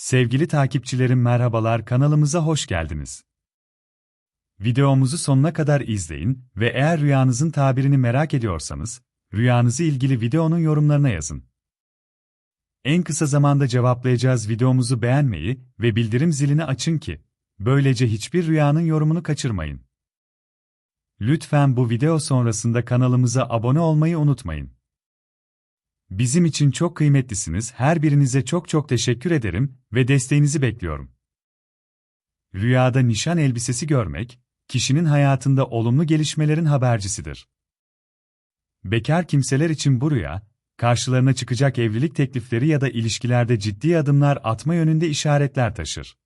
Sevgili takipçilerim merhabalar kanalımıza hoş geldiniz. Videomuzu sonuna kadar izleyin ve eğer rüyanızın tabirini merak ediyorsanız, rüyanızı ilgili videonun yorumlarına yazın. En kısa zamanda cevaplayacağız videomuzu beğenmeyi ve bildirim zilini açın ki, böylece hiçbir rüyanın yorumunu kaçırmayın. Lütfen bu video sonrasında kanalımıza abone olmayı unutmayın. Bizim için çok kıymetlisiniz. Her birinize çok çok teşekkür ederim ve desteğinizi bekliyorum. Rüyada nişan elbisesi görmek, kişinin hayatında olumlu gelişmelerin habercisidir. Bekar kimseler için bu rüya, karşılarına çıkacak evlilik teklifleri ya da ilişkilerde ciddi adımlar atma yönünde işaretler taşır.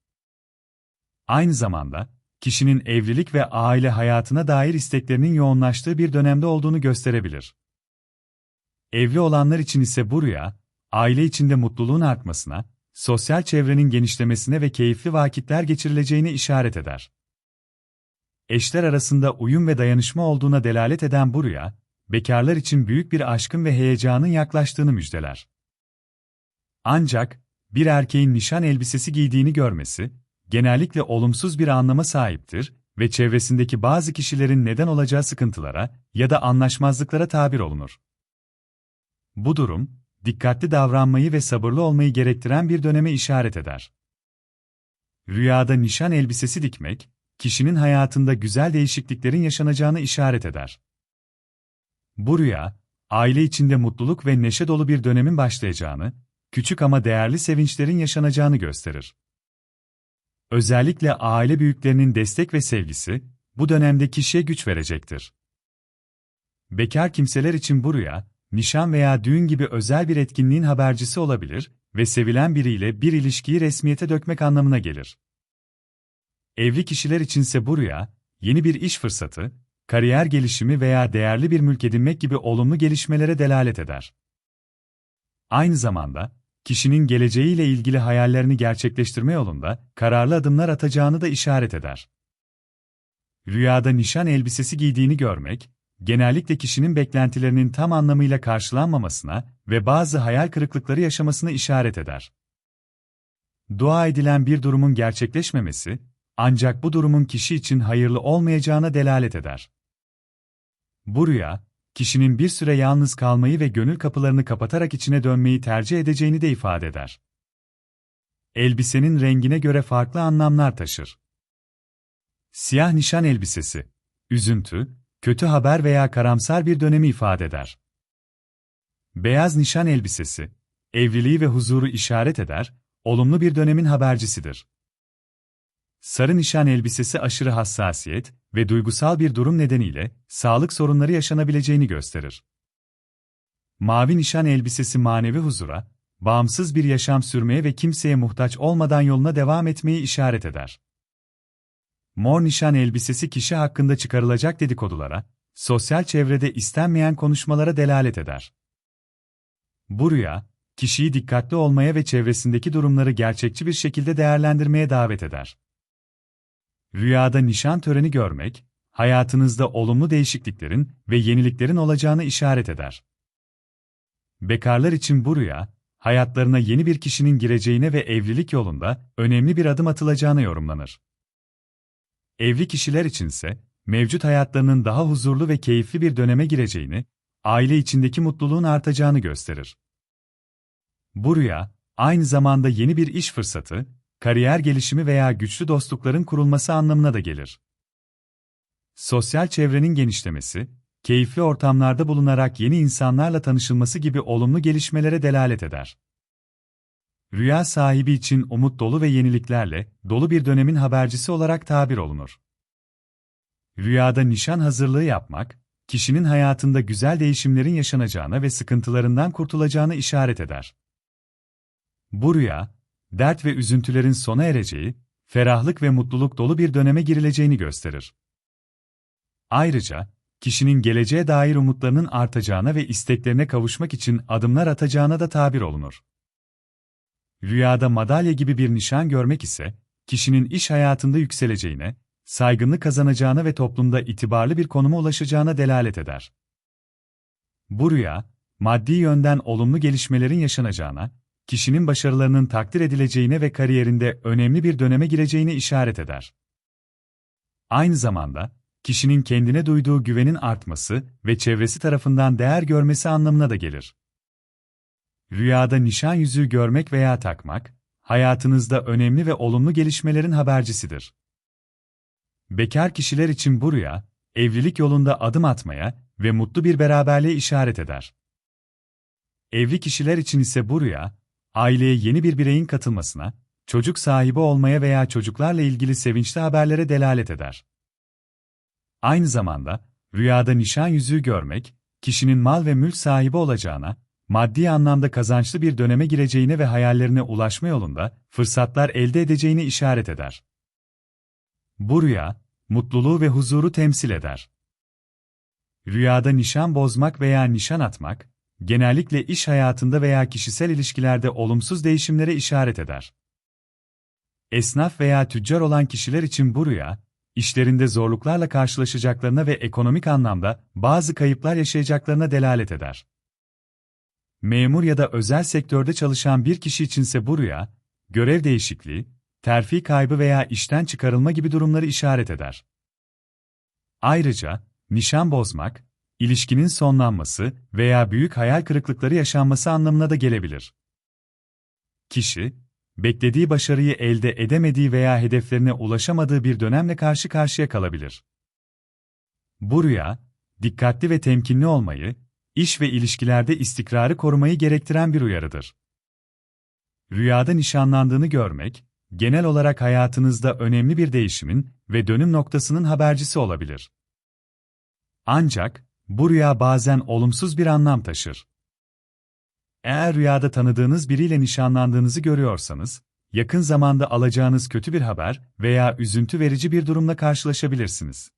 Aynı zamanda, kişinin evlilik ve aile hayatına dair isteklerinin yoğunlaştığı bir dönemde olduğunu gösterebilir. Evli olanlar için ise bu rüya, aile içinde mutluluğun artmasına, sosyal çevrenin genişlemesine ve keyifli vakitler geçirileceğine işaret eder. Eşler arasında uyum ve dayanışma olduğuna delalet eden bu rüya, bekarlar için büyük bir aşkın ve heyecanın yaklaştığını müjdeler. Ancak, bir erkeğin nişan elbisesi giydiğini görmesi, genellikle olumsuz bir anlama sahiptir ve çevresindeki bazı kişilerin neden olacağı sıkıntılara ya da anlaşmazlıklara tabir olunur. Bu durum, dikkatli davranmayı ve sabırlı olmayı gerektiren bir döneme işaret eder. Rüyada nişan elbisesi dikmek, kişinin hayatında güzel değişikliklerin yaşanacağını işaret eder. Bu rüya, aile içinde mutluluk ve neşe dolu bir dönemin başlayacağını, küçük ama değerli sevinçlerin yaşanacağını gösterir. Özellikle aile büyüklerinin destek ve sevgisi, bu dönemde kişiye güç verecektir. Bekar kimseler için bu rüya, nişan veya düğün gibi özel bir etkinliğin habercisi olabilir ve sevilen biriyle bir ilişkiyi resmiyete dökmek anlamına gelir. Evli kişiler içinse bu rüya, yeni bir iş fırsatı, kariyer gelişimi veya değerli bir mülk edinmek gibi olumlu gelişmelere delalet eder. Aynı zamanda, kişinin geleceğiyle ilgili hayallerini gerçekleştirme yolunda kararlı adımlar atacağını da işaret eder. Rüyada nişan elbisesi giydiğini görmek, genellikle kişinin beklentilerinin tam anlamıyla karşılanmamasına ve bazı hayal kırıklıkları yaşamasına işaret eder. Dua edilen bir durumun gerçekleşmemesi, ancak bu durumun kişi için hayırlı olmayacağına delalet eder. Bu rüya, kişinin bir süre yalnız kalmayı ve gönül kapılarını kapatarak içine dönmeyi tercih edeceğini de ifade eder. Elbisenin rengine göre farklı anlamlar taşır. Siyah nişan elbisesi, üzüntü, kötü haber veya karamsar bir dönemi ifade eder. Beyaz nişan elbisesi, evliliği ve huzuru işaret eder, olumlu bir dönemin habercisidir. Sarı nişan elbisesi aşırı hassasiyet ve duygusal bir durum nedeniyle sağlık sorunları yaşanabileceğini gösterir. Mavi nişan elbisesi manevi huzura, bağımsız bir yaşam sürmeye ve kimseye muhtaç olmadan yoluna devam etmeyi işaret eder. Mor nişan elbisesi kişi hakkında çıkarılacak dedikodulara, sosyal çevrede istenmeyen konuşmalara delalet eder. Bu rüya, kişiyi dikkatli olmaya ve çevresindeki durumları gerçekçi bir şekilde değerlendirmeye davet eder. Rüyada nişan töreni görmek, hayatınızda olumlu değişikliklerin ve yeniliklerin olacağını işaret eder. Bekarlar için bu rüya, hayatlarına yeni bir kişinin gireceğine ve evlilik yolunda önemli bir adım atılacağına yorumlanır. Evli kişiler içinse, mevcut hayatlarının daha huzurlu ve keyifli bir döneme gireceğini, aile içindeki mutluluğun artacağını gösterir. Bu rüya, aynı zamanda yeni bir iş fırsatı, kariyer gelişimi veya güçlü dostlukların kurulması anlamına da gelir. Sosyal çevrenin genişlemesi, keyifli ortamlarda bulunarak yeni insanlarla tanışılması gibi olumlu gelişmelere delalet eder. Rüya sahibi için umut dolu ve yeniliklerle dolu bir dönemin habercisi olarak tabir olunur. Rüyada nişan hazırlığı yapmak, kişinin hayatında güzel değişimlerin yaşanacağına ve sıkıntılarından kurtulacağına işaret eder. Bu rüya, dert ve üzüntülerin sona ereceği, ferahlık ve mutluluk dolu bir döneme girileceğini gösterir. Ayrıca, kişinin geleceğe dair umutlarının artacağına ve isteklerine kavuşmak için adımlar atacağına da tabir olunur. Rüyada madalya gibi bir nişan görmek ise, kişinin iş hayatında yükseleceğine, saygınlık kazanacağına ve toplumda itibarlı bir konuma ulaşacağına delalet eder. Bu rüya, maddi yönden olumlu gelişmelerin yaşanacağına, kişinin başarılarının takdir edileceğine ve kariyerinde önemli bir döneme gireceğine işaret eder. Aynı zamanda, kişinin kendine duyduğu güvenin artması ve çevresi tarafından değer görmesi anlamına da gelir. Rüyada nişan yüzüğü görmek veya takmak, hayatınızda önemli ve olumlu gelişmelerin habercisidir. Bekar kişiler için bu rüya, evlilik yolunda adım atmaya ve mutlu bir beraberliğe işaret eder. Evli kişiler için ise bu rüya, aileye yeni bir bireyin katılmasına, çocuk sahibi olmaya veya çocuklarla ilgili sevinçli haberlere delalet eder. Aynı zamanda, rüyada nişan yüzüğü görmek, kişinin mal ve mülk sahibi olacağına, maddi anlamda kazançlı bir döneme gireceğine ve hayallerine ulaşma yolunda fırsatlar elde edeceğini işaret eder. Bu rüya, mutluluğu ve huzuru temsil eder. Rüyada nişan bozmak veya nişan atmak, genellikle iş hayatında veya kişisel ilişkilerde olumsuz değişimlere işaret eder. Esnaf veya tüccar olan kişiler için bu rüya, işlerinde zorluklarla karşılaşacaklarına ve ekonomik anlamda bazı kayıplar yaşayacaklarına delalet eder. Memur ya da özel sektörde çalışan bir kişi içinse bu rüya, görev değişikliği, terfi kaybı veya işten çıkarılma gibi durumları işaret eder. Ayrıca, nişan bozmak, ilişkinin sonlanması veya büyük hayal kırıklıkları yaşanması anlamına da gelebilir. Kişi, beklediği başarıyı elde edemediği veya hedeflerine ulaşamadığı bir dönemle karşı karşıya kalabilir. Bu rüya, dikkatli ve temkinli olmayı, iş ve ilişkilerde istikrarı korumayı gerektiren bir uyarıdır. Rüyada nişanlandığını görmek, genel olarak hayatınızda önemli bir değişimin ve dönüm noktasının habercisi olabilir. Ancak, bu rüya bazen olumsuz bir anlam taşır. Eğer rüyada tanıdığınız biriyle nişanlandığınızı görüyorsanız, yakın zamanda alacağınız kötü bir haber veya üzüntü verici bir durumla karşılaşabilirsiniz.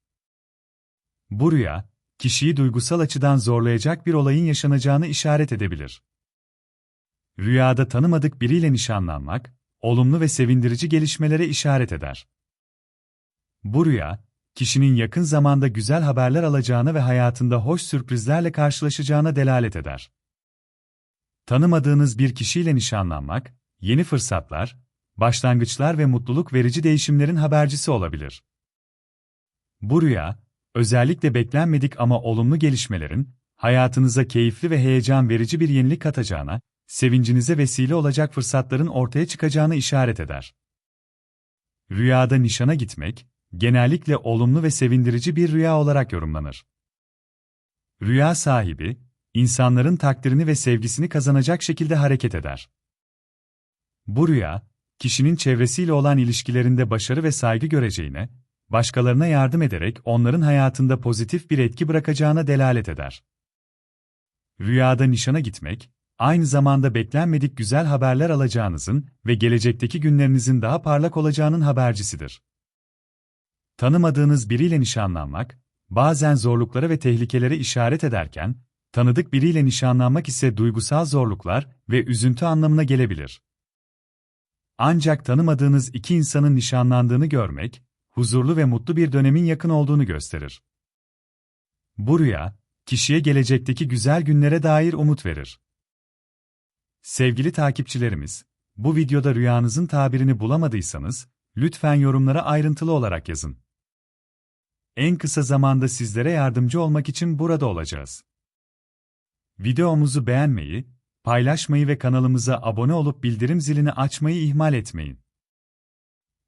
Bu rüya, kişiyi duygusal açıdan zorlayacak bir olayın yaşanacağını işaret edebilir. Rüyada tanımadık biriyle nişanlanmak, olumlu ve sevindirici gelişmelere işaret eder. Bu rüya, kişinin yakın zamanda güzel haberler alacağına ve hayatında hoş sürprizlerle karşılaşacağına delalet eder. Tanımadığınız bir kişiyle nişanlanmak, yeni fırsatlar, başlangıçlar ve mutluluk verici değişimlerin habercisi olabilir. Bu rüya, özellikle beklenmedik ama olumlu gelişmelerin, hayatınıza keyifli ve heyecan verici bir yenilik katacağına, sevincinize vesile olacak fırsatların ortaya çıkacağını işaret eder. Rüyada nişana gitmek, genellikle olumlu ve sevindirici bir rüya olarak yorumlanır. Rüya sahibi, insanların takdirini ve sevgisini kazanacak şekilde hareket eder. Bu rüya, kişinin çevresiyle olan ilişkilerinde başarı ve saygı göreceğine, başkalarına yardım ederek onların hayatında pozitif bir etki bırakacağına delalet eder. Rüyada nişana gitmek, aynı zamanda beklenmedik güzel haberler alacağınızın ve gelecekteki günlerinizin daha parlak olacağının habercisidir. Tanımadığınız biriyle nişanlanmak, bazen zorluklara ve tehlikelere işaret ederken, tanıdık biriyle nişanlanmak ise duygusal zorluklar ve üzüntü anlamına gelebilir. Ancak tanımadığınız iki insanın nişanlandığını görmek, huzurlu ve mutlu bir dönemin yakın olduğunu gösterir. Bu rüya, kişiye gelecekteki güzel günlere dair umut verir. Sevgili takipçilerimiz, bu videoda rüyanızın tabirini bulamadıysanız, lütfen yorumlara ayrıntılı olarak yazın. En kısa zamanda sizlere yardımcı olmak için burada olacağız. Videomuzu beğenmeyi, paylaşmayı ve kanalımıza abone olup bildirim zilini açmayı ihmal etmeyin.